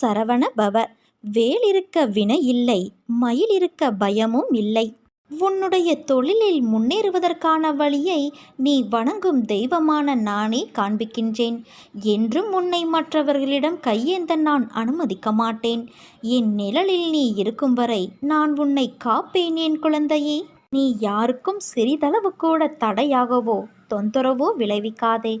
சரவண பவ. வேல் இருக்க வினை இல்லை மயில் இருக்க பயமும் இல்லை. உன்னுடைய தொழிலில் முன்னேறுவதற்கான வழியை நீ வணங்கும் தெய்வமான நானே காண்பிக்கின்றேன். என்றும் உன்னை மற்றவர்களிடம் கையேந்த நான் அனுமதிக்க மாட்டேன். என் நிழலில் நீ இருக்கும் வரை நான் உன்னை காப்பேன் என் குழந்தையே. நீ யாருக்கும் சிறிதளவு கூட தடையாகவோ தொந்தரவோ விளைவிக்காதே.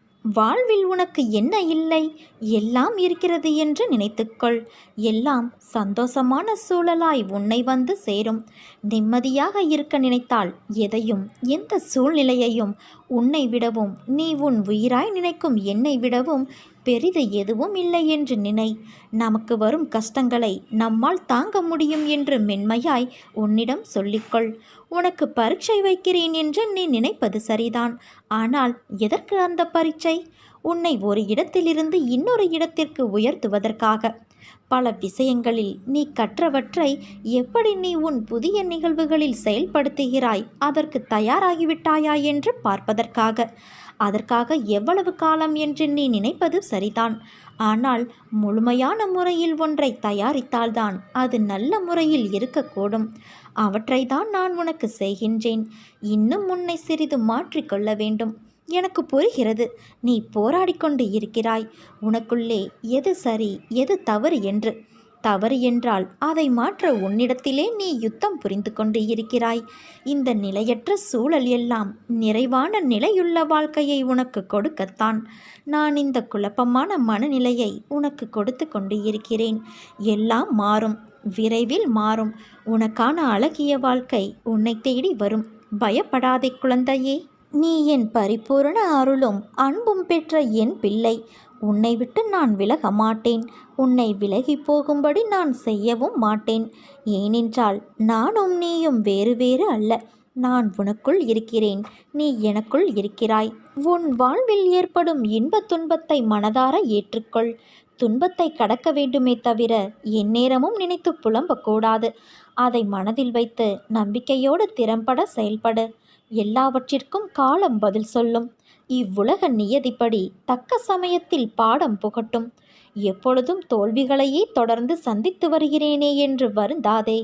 வாழ்வில் உனக்கு என்ன இல்லை? எல்லாம் இருக்கிறது என்று நினைத்துக்கொள். எல்லாம் சந்தோஷமான சூழலாய் உன்னை வந்து சேரும். நிம்மதியாக இருக்க நினைத்தால் எதையும் எந்த சூழ்நிலையையும் உன்னை விடவும் நீ உன் உயிராய் நினைக்கும் என்னை விடவும் பெரிது எதுவும் இல்லை என்று நினை. நமக்கு வரும் கஷ்டங்களை நம்மால் தாங்க முடியும் என்று மென்மையாய் உன்னிடம் சொல்லிக்கொள். உனக்கு பரீட்சை வைக்கிறேன் என்று நீ நினைப்பது சரிதான். ஆனால் எதற்கு அந்த பரீட்சை? உன்னை ஒரு இடத்திலிருந்து இன்னொரு இடத்திற்கு உயர்த்துவதற்காக. பல விஷயங்களில் நீ கற்றவற்றை எப்படி நீ உன் புதிய நிகழ்வுகளில் செயல்படுத்துகிறாய்? அதற்கு தயாராகிவிட்டாயா என்று பார்ப்பதற்காக. அதற்காக எவ்வளவு காலம் என்று நீ நினைப்பது சரிதான். ஆனால் முழுமையான முறையில் ஒன்றை தயாரித்தால்தான் அது நல்ல முறையில் இருக்கக்கூடும். அவற்றை தான் நான் உனக்கு செய்கின்றேன். இன்னும் உன்னை சிறிது மாற்றிக்கொள்ள வேண்டும். எனக்கு புரிகிறது. நீ போராடிக்கொண்டு இருக்கிறாய். உனக்குள்ளே எது சரி எது தவறு என்று. தவறு என்றால் அதை மாற்ற உன்னிடத்திலே நீ யுத்தம் புரிந்து கொண்டு இருக்கிறாய். இந்த நிலையற்ற சூழல் எல்லாம் நிறைவான நிலையுள்ள வாழ்க்கையை உனக்கு கொடுக்கத்தான். நான் இந்த குழப்பமான மனநிலையை உனக்கு கொடுத்து கொண்டு இருக்கிறேன். எல்லாம் மாறும் விரைவில் மாறும். உனக்கான அழகிய வாழ்க்கை உன்னை தேடி வரும். பயப்படாதே குழந்தையே. நீ என் பரிபூரண அருளும் அன்பும் பெற்ற என் பிள்ளை. உன்னை விட்டு நான் விலக மாட்டேன். உன்னை விலகி போகும்படி நான் செய்யவும் மாட்டேன். ஏனென்றால் நானும் நீயும் வேறு வேறு அல்ல. நான் உனக்குள் இருக்கிறேன். நீ எனக்குள் இருக்கிறாய். உன் வாழ்வில் ஏற்படும் இன்பத் துன்பத்தை மனதார ஏற்றுக்கொள். துன்பத்தை கடக்க வேண்டுமே தவிர எந்நேரமும் நினைத்து புலம்பக்கூடாது அதை மனதில் வைத்து நம்பிக்கையோடு திறம்பட செயல்படு. எல்லாவற்றிற்கும் காலம் பதில் சொல்லும். இவ்வுலக நியதிப்படி தக்க சமயத்தில் பாடம் புகட்டும். எப்பொழுதும் தோல்விகளையே தொடர்ந்து சந்தித்து வருகிறேனே என்று வருந்தாதே.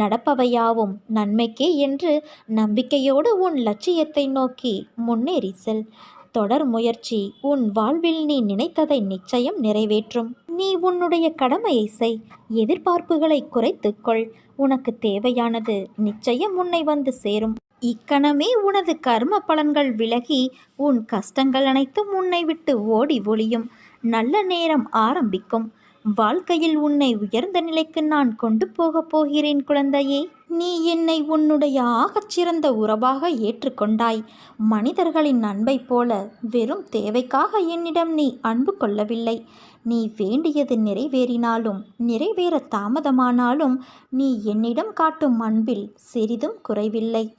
நடப்பவையாவும் நன்மைக்கே என்று நம்பிக்கையோடு உன் லட்சியத்தை நோக்கி முன்னேறி செல். தொடர் முயற்சி உன் வாழ்வில் நீ நினைத்ததை நிச்சயம் நிறைவேற்றும். நீ உன்னுடைய கடமையை செய். எதிர்பார்ப்புகளை குறைத்துக்கொள் உனக்கு தேவையானது நிச்சயம் உன்னை வந்து சேரும். இக்கணமே உனது கர்ம பலன்கள் விலகி உன் கஷ்டங்கள் அனைத்தும் உன்னை விட்டு ஓடி ஒளியும். நல்ல நேரம் ஆரம்பிக்கும். வாழ்க்கையில் உன்னை உயர்ந்த நிலைக்கு நான் கொண்டு போகப் போகிறேன் குழந்தையே. நீ என்னை உன்னுடைய ஆகச்சிறந்த உறவாக ஏற்றுக்கொண்டாய். மனிதர்களின் அன்பை போல வெறும் தேவைக்காக என்னிடம் நீ அன்பு கொள்ளவில்லை. நீ வேண்டியது நிறைவேறினாலும் நிறைவேற தாமதமானாலும் நீ என்னிடம் காட்டும் அன்பில் சிறிதும் குறைவில்லை.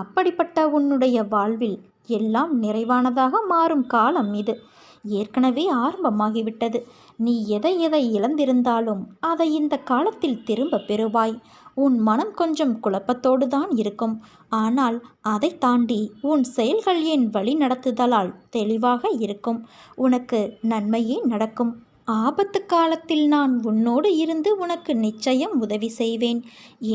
அப்படிப்பட்ட உன்னுடைய வாழ்வில் எல்லாம் நிறைவானதாக மாறும் காலம் இது. ஏற்கனவே ஆரம்பமாகிவிட்டது. நீ எதை எதை இழந்திருந்தாலும் அதை இந்த காலத்தில் திரும்ப பெறுவாய். உன் மனம் கொஞ்சம் குழப்பத்தோடு தான் இருக்கும். ஆனால் அதை தாண்டி உன் செயல்கள் என் வழி நடத்துதலால் தெளிவாக இருக்கும்? உனக்கு நன்மையே நடக்கும். ஆபத்து காலத்தில் நான் உன்னோடு இருந்து உனக்கு நிச்சயம் உதவி செய்வேன்.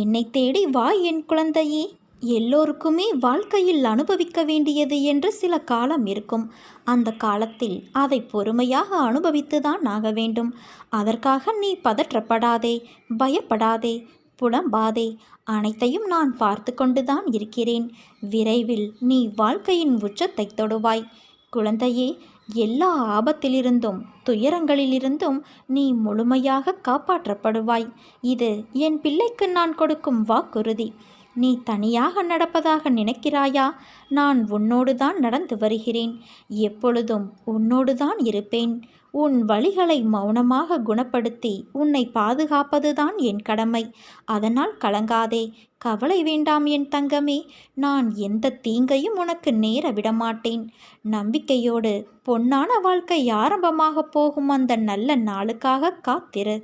என்னை தேடி வா என் குழந்தையே. எல்லோருக்குமே வாழ்க்கையில் அனுபவிக்க வேண்டியது என்று சில காலம் இருக்கும். அந்த காலத்தில் அதை பொறுமையாக அனுபவித்துதான் ஆக வேண்டும். அதற்காக நீ பதற்றப்படாதே பயப்படாதே புலம்பாதே. அனைத்தையும் நான் பார்த்து கொண்டுதான் இருக்கிறேன். விரைவில் நீ வாழ்க்கையின் உச்சத்தை தொடுவாய். குழந்தையே எல்லா ஆபத்திலிருந்தும் துயரங்களிலிருந்தும் நீ முழுமையாக காப்பாற்றப்படுவாய். இது என் பிள்ளைக்கு நான் கொடுக்கும் வாக்குறுதி. நீ தனியாக நடப்பதாக நினைக்கிறாயா? நான் உன்னோடு தான் நடந்து வருகிறேன். எப்பொழுதும் உன்னோடு தான் இருப்பேன். உன் வழிகளை மௌனமாக குணப்படுத்தி உன்னை பாதுகாப்பதுதான் என் கடமை. அதனால் கலங்காதே. கவலை வேண்டாம் என் தங்கமே. நான் எந்த தீங்கையும் உனக்கு நேர விடமாட்டேன். நம்பிக்கையோடு பொன்னான வாழ்க்கை ஆரம்பமாகப் போகும் அந்த நல்ல நாளுக்காக காத்திரு.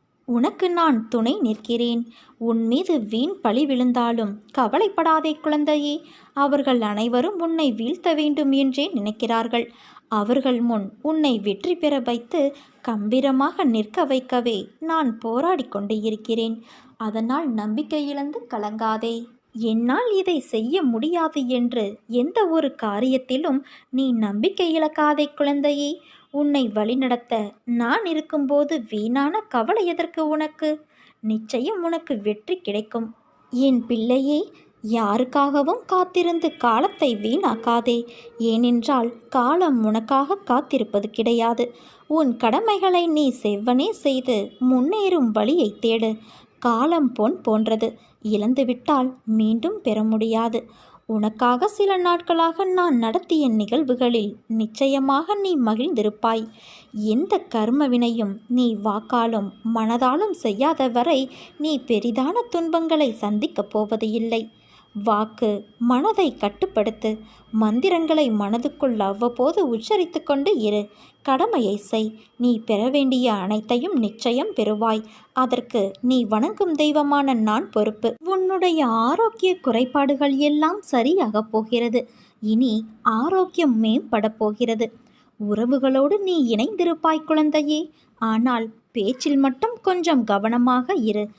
உனக்கு நான் துணை நிற்கிறேன். உன் மீது வீண் பழி விழுந்தாலும் கவலைப்படாதே குழந்தையே. அவர்கள் அனைவரும் உன்னை வீழ்த்த வேண்டும் என்றே நினைக்கிறார்கள். அவர்கள் முன் உன்னை வெற்றி பெற வைத்து கம்பீரமாக நிற்க வைக்கவே நான் போராடி கொண்டு இருக்கிறேன். அதனால் நம்பிக்கை இழந்து கலங்காதே. என்னால் இதை செய்ய முடியாது என்று எந்த ஒரு காரியத்திலும் நீ நம்பிக்கை இழக்காதே குழந்தையே. உன்னை வழிநடத்த நான் இருக்கும்போது வீணான கவலை எதற்கு உனக்கு? நிச்சயம் உனக்கு வெற்றி கிடைக்கும். என் பிள்ளையே யாருக்காகவும் காத்திருந்து காலத்தை வீணாக்காதே. ஏனென்றால் காலம் உனக்காக காத்திருப்பது கிடையாது. உன் கடமைகளை நீ செவ்வனே செய்து முன்னேறும் வழியை தேடு. காலம் பொன் போன்றது. இழந்துவிட்டால் மீண்டும் பெற முடியாது. உனக்காக சில நாட்களாக நான் நடத்திய நிகழ்வுகளில் நிச்சயமாக நீ மகிழ்ந்திருப்பாய். எந்த கர்மவினையும் நீ வாக்காலும் மனதாலும் செய்யாத வரை நீ பெரிதான துன்பங்களை சந்திக்கப் போவது இல்லை வாக்கு மனதை கட்டுப்படுத்து மந்திரங்களை மனதுக்குள் அவ்வப்போது உச்சரித்து கொண்டு இரு. கடமையை செய். நீ பெற வேண்டிய அனைத்தையும் நிச்சயம் பெறுவாய். அதற்கு நீ வணங்கும் தெய்வமான நான் பொறுப்பு. உன்னுடைய ஆரோக்கிய குறைபாடுகள் எல்லாம் சரியாகப் போகிறது. இனி ஆரோக்கியம் மேம்படப் போகிறது. உறவுகளோடு நீ இணைந்திருப்பாய் குழந்தையே. ஆனால் பேச்சில் மட்டும் கொஞ்சம் கவனமாக இரு.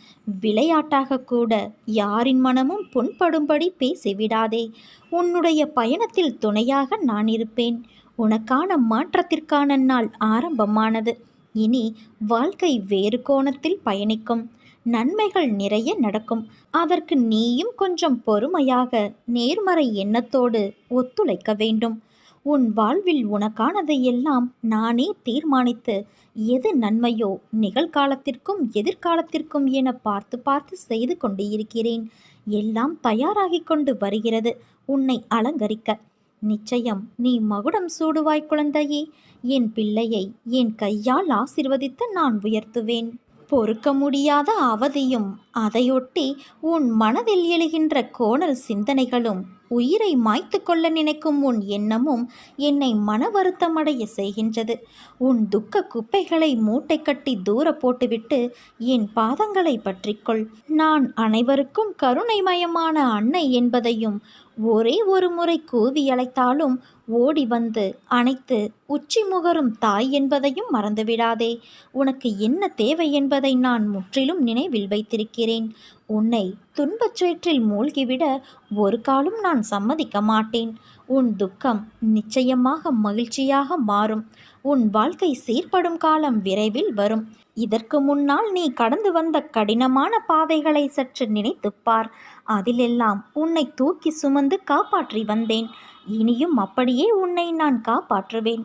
விளையாட்டாக கூட யாரின் மனமும் புண்படும்படி பேசிவிடாதே. உன்னுடைய பயணத்தில் துணையாக நான் இருப்பேன். உனக்கான மாற்றத்திற்கான நாள் ஆரம்பமானது. இனி வாழ்க்கை வேறு கோணத்தில் பயணிக்கும். நன்மைகள் நிறைய நடக்கும். அதற்கு நீயும் கொஞ்சம் பொறுமையாக நேர்மறை எண்ணத்தோடு ஒத்துழைக்க வேண்டும். உன் வாழ்வில் உனக்கானதை எல்லாம் நானே தீர்மானித்து எது நன்மையோ நிகழ்காலத்திற்கும் எதிர்காலத்திற்கும் என பார்த்து பார்த்து செய்து கொண்டு இருக்கிறேன். எல்லாம் தயாராகி கொண்டு வருகிறது உன்னை அலங்கரிக்க. நிச்சயம் நீ மகுடம் சூடுவாய் குழந்தையே. என் பிள்ளையை என் கையால் ஆசிர்வதித்து நான் உயர்த்துவேன். பொறுக்க முடியாத அவதியும் அதையொட்டி உன் மனதில் எழுகின்ற கோணல் சிந்தனைகளும் உயிரை மாய்த்து கொள்ள நினைக்கும் உன் எண்ணமும் என்னை மன வருத்தமடைய செய்கின்றது. உன் துக்க குப்பைகளை மூட்டை கட்டி தூர போட்டுவிட்டு என் பாதங்களை பற்றிக்கொள் நான் அனைவருக்கும் கருணைமயமான அன்னை என்பதையும் ஒரே ஒரு முறை கூவி அழைத்தாலும் ஓடி வந்து அணைத்து உச்சி முகரும் தாய் என்பதையும் மறந்துவிடாதே. உனக்கு என்ன தேவை என்பதை நான் முற்றிலும் நினைவில் வைத்திருக்கிறேன். உன்னை துன்பச் சேற்றில் மூழ்கிவிட ஒரு காலும் நான் சம்மதிக்க மாட்டேன். உன் துக்கம் நிச்சயமாக மகிழ்ச்சியாக மாறும். உன் வாழ்க்கை சீர்படும் காலம் விரைவில் வரும். இதற்கு முன்னால் நீ கடந்து வந்த கடினமான பாதைகளை சற்று நினைத்துப்பார் அதிலெல்லாம் உன்னை தூக்கி சுமந்து காப்பாற்றி வந்தேன். இனியும் அப்படியே உன்னை நான் காப்பாற்றுவேன்.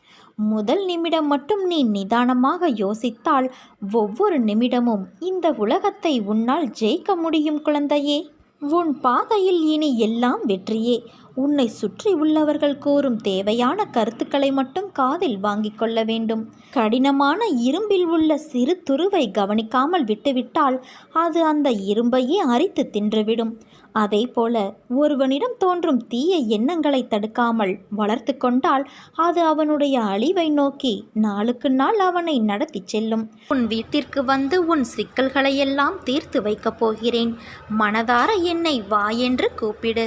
முதல் நிமிடம் மட்டும் நீ நிதானமாக யோசித்தால் ஒவ்வொரு நிமிடமும் இந்த உலகத்தை உன்னால் ஜெயிக்க முடியும் குழந்தையே. உன் பாதையில் இனி எல்லாம் வெற்றியே. உன்னை சுற்றி உள்ளவர்கள் கூறும் தேவையான கருத்துக்களை மட்டும் காதில் வாங்கிக் கொள்ள வேண்டும். கடினமான இரும்பில் உள்ள சிறு துருவை கவனிக்காமல் விட்டுவிட்டால் அது அந்த இரும்பையே அரித்து தின்றுவிடும். அதே போல ஒருவனிடம் தோன்றும் தீய எண்ணங்களை தடுக்காமல் வளர்த்து கொண்டால் அது அவனுடைய அழிவை நோக்கி நாளுக்கு நாள் அவனை நடத்திச் செல்லும். உன் வீட்டிற்கு வந்து உன் சிக்கல்களையெல்லாம் தீர்த்து வைக்கப் போகிறேன். மனதார என்னை வா என்று கூப்பிடு.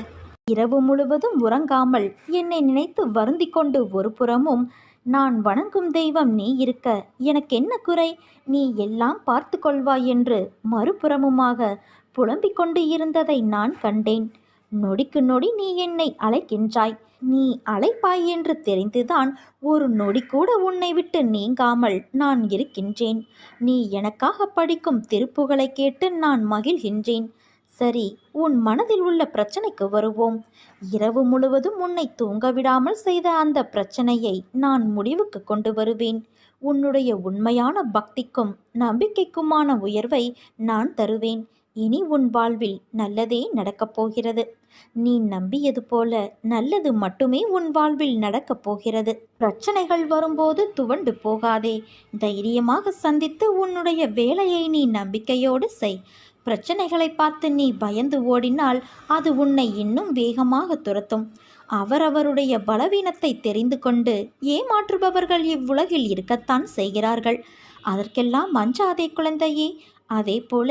இரவு முழுவதும் உறங்காமல் என்னை நினைத்து வருந்தி கொண்டு ஒரு புறமும் நான் வணங்கும் தெய்வம் நீ இருக்க எனக்கு என்ன குறை? நீ எல்லாம் பார்த்து கொள்வாய் என்று மறுபுறமுமாக புலம்பிக் கொண்டு இருந்ததை நான் கண்டேன். நொடிக்கு நொடி நீ என்னை அழைக்கின்றாய். நீ அழைப்பாய் என்று தெரிந்துதான் ஒரு நொடி கூட உன்னை விட்டு நீங்காமல் நான் இருக்கின்றேன். நீ எனக்காக படிக்கும் திருப்புகளை கேட்டு நான் மகிழ்கின்றேன். சரி உன் மனதில் உள்ள பிரச்சனைக்கு வருவோம். இரவு முழுவதும் உன்னை தூங்க விடாமல் செய்த அந்த பிரச்சனையை நான் முடிவுக்கு கொண்டு வருவேன். உன்னுடைய உண்மையான பக்திக்கும் நம்பிக்கைக்குமான உயர்வை நான் தருவேன். இனி உன் வாழ்வில் நல்லதே நடக்கப் போகிறது. நீ நம்பியது போல நல்லது மட்டுமே உன் வாழ்வில் நடக்கப் போகிறது. பிரச்சனைகள் வரும்போது துவண்டு போகாதே. தைரியமாக சந்தித்து உன்னுடைய வேலையை நீ நம்பிக்கையோடு செய். பிரச்சனைகளை பார்த்து நீ பயந்து ஓடினால் அது உன்னை இன்னும் வேகமாக துரத்தும். அவரவருடைய பலவீனத்தை தெரிந்து கொண்டு ஏமாற்றுபவர்கள் இவ்வுலகில் இருக்கத்தான் செய்கிறார்கள். அதற்கெல்லாம் அஞ்சாதே குழந்தையே. அதே போல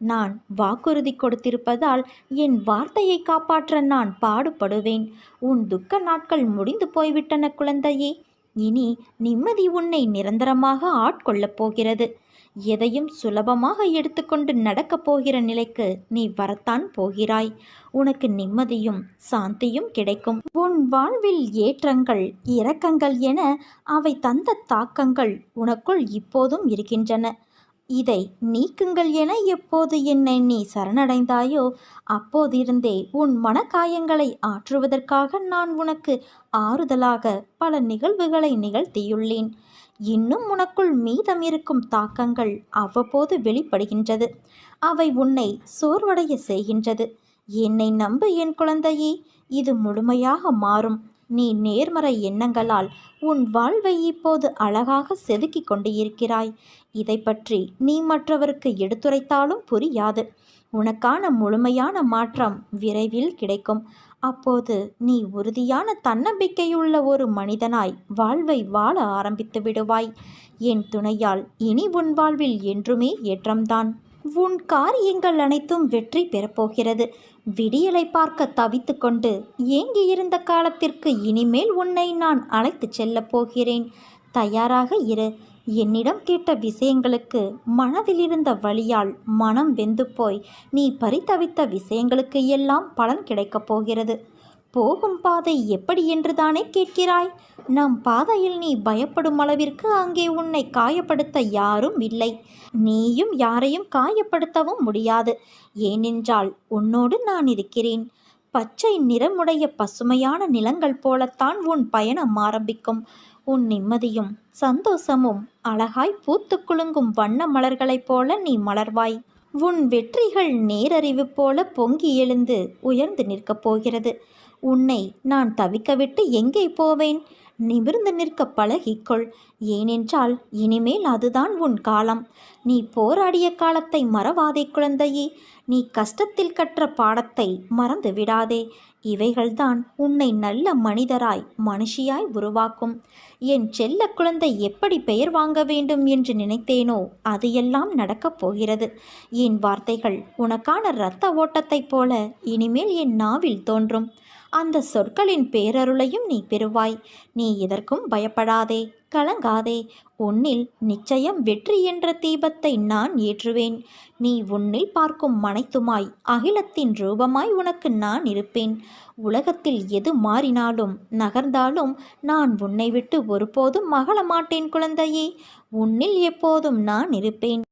நான் வாக்குறுதி கொடுத்திருப்பதால் என் வார்த்தையை காப்பாற்ற நான் பாடுபடுவேன். உன் துக்க நாட்கள் முடிந்து போய்விட்டன குழந்தையே. இனி நிம்மதி உன்னை நிரந்தரமாக ஆட்கொள்ளப் போகிறது. எதையும் சுலபமாக எடுத்துக்கொண்டு நடக்கப் போகிற நிலைக்கு நீ வரத்தான் போகிறாய். உனக்கு நிம்மதியும் சாந்தியும் கிடைக்கும். உன் வாழ்வில் ஏற்றங்கள் இரக்கங்கள் என அவை தந்த தாக்கங்கள் உனக்குள் இப்போதும் இருக்கின்றன. இதை நீக்குங்கள் என எப்போது என்னை நீ சரணடைந்தாயோ அப்போதிருந்தே உன் மனக்காயங்களை ஆற்றுவதற்காக நான் உனக்கு ஆறுதலாக பல நிகழ்வுகளை நிகழ்த்தியுள்ளேன். இன்னும் உனக்குள் மீதம் இருக்கும் தாக்கங்கள் அவ்வப்போது வெளிப்படுகின்றது. அவை உன்னை சோர்வடைய செய்கின்றது. என்னை நம்பு என் குழந்தையே இது முழுமையாக மாறும். நீ நேர்மறை எண்ணங்களால் உன் வாழ்வை இப்போது அழகாக செதுக்கிக் கொண்டு இருக்கிறாய். இதை பற்றி நீ மற்றவருக்கு எடுத்துரைத்தாலும் புரியாது. உனக்கான முழுமையான மாற்றம் விரைவில் கிடைக்கும். அப்போது நீ உறுதியான தன்னம்பிக்கையுள்ள ஒரு மனிதனாய் வாழ்வை வாழ ஆரம்பித்து விடுவாய். என் துணையால் இனி உன் வாழ்வில் என்றுமே ஏற்றம்தான். உன் காரியங்கள் அனைத்தும் வெற்றி பெறப்போகிறது. விடியலை பார்க்க தவித்து கொண்டு ஏங்கியிருந்த காலத்திற்கு இனிமேல் உன்னை நான் அழைத்துச் செல்லப் போகிறேன். தயாராக இரு. என்னிடம் கேட்ட விஷயங்களுக்கு மனதில் இருந்த வழியால் மனம் வெந்து போய் நீ பரிதவித்த விஷயங்களுக்கு எல்லாம் பலன் கிடைக்கப் போகிறது. போகும் பாதை எப்படி என்று தானே கேட்கிறாய்? நம் பாதையில் நீ பயப்படும் அளவிற்கு அங்கே உன்னை காயப்படுத்த யாரும் இல்லை. நீயும் யாரையும் காயப்படுத்தவும் முடியாது. ஏனென்றால் உன்னோடு நான் இருக்கிறேன். பச்சை நிறமுடைய பசுமையான நிலங்கள் போலத்தான் உன் பயணம் ஆரம்பிக்கும். உன் நிம்மதியும் சந்தோஷமும் அழகாய் பூத்து குலுங்கும் வண்ண மலர்களைப் போல நீ மலர்வாய். உன் வெற்றிகள் நேரறிவு போல பொங்கி எழுந்து உயர்ந்து நிற்கப் போகிறது. உன்னை நான் தவிக்கவிட்டு எங்கே போவேன்? நிமிர்ந்து நிற்க பழகிக்கொள். ஏனென்றால் இனிமேல் அதுதான் உன் காலம். நீ போராடிய காலத்தை மறவாதே குழந்தையே. நீ கஷ்டத்தில் கற்ற பாடத்தை மறந்து விடாதே. இவைகள்தான் உன்னை நல்ல மனிதராய் மனுஷியாய் உருவாக்கும். என் செல்ல குழந்தை எப்படி பெயர் வாங்க வேண்டும் என்று நினைத்தேனோ அது எல்லாம் நடக்கப் போகிறது. என் வார்த்தைகள் உனக்கான இரத்த ஓட்டத்தைப் போல இனிமேல் என் நாவில் தோன்றும். அந்த சொற்களின் பேரருளையும் நீ பெறுவாய். நீ எதற்கும் பயப்படாதே கலங்காதே. உன்னில் நிச்சயம் வெற்றி என்ற தீபத்தை நான் ஏற்றுவேன். நீ உன்னில் பார்க்கும் மனைத்துமாய் அகிலத்தின் ரூபமாய் உனக்கு நான் இருப்பேன். உலகத்தில் எது மாறினாலும் நகர்ந்தாலும் நான் உன்னை விட்டு ஒருபோதும் மகள மாட்டேன் குழந்தையே. உன்னில் எப்போதும் நான் இருப்பேன்.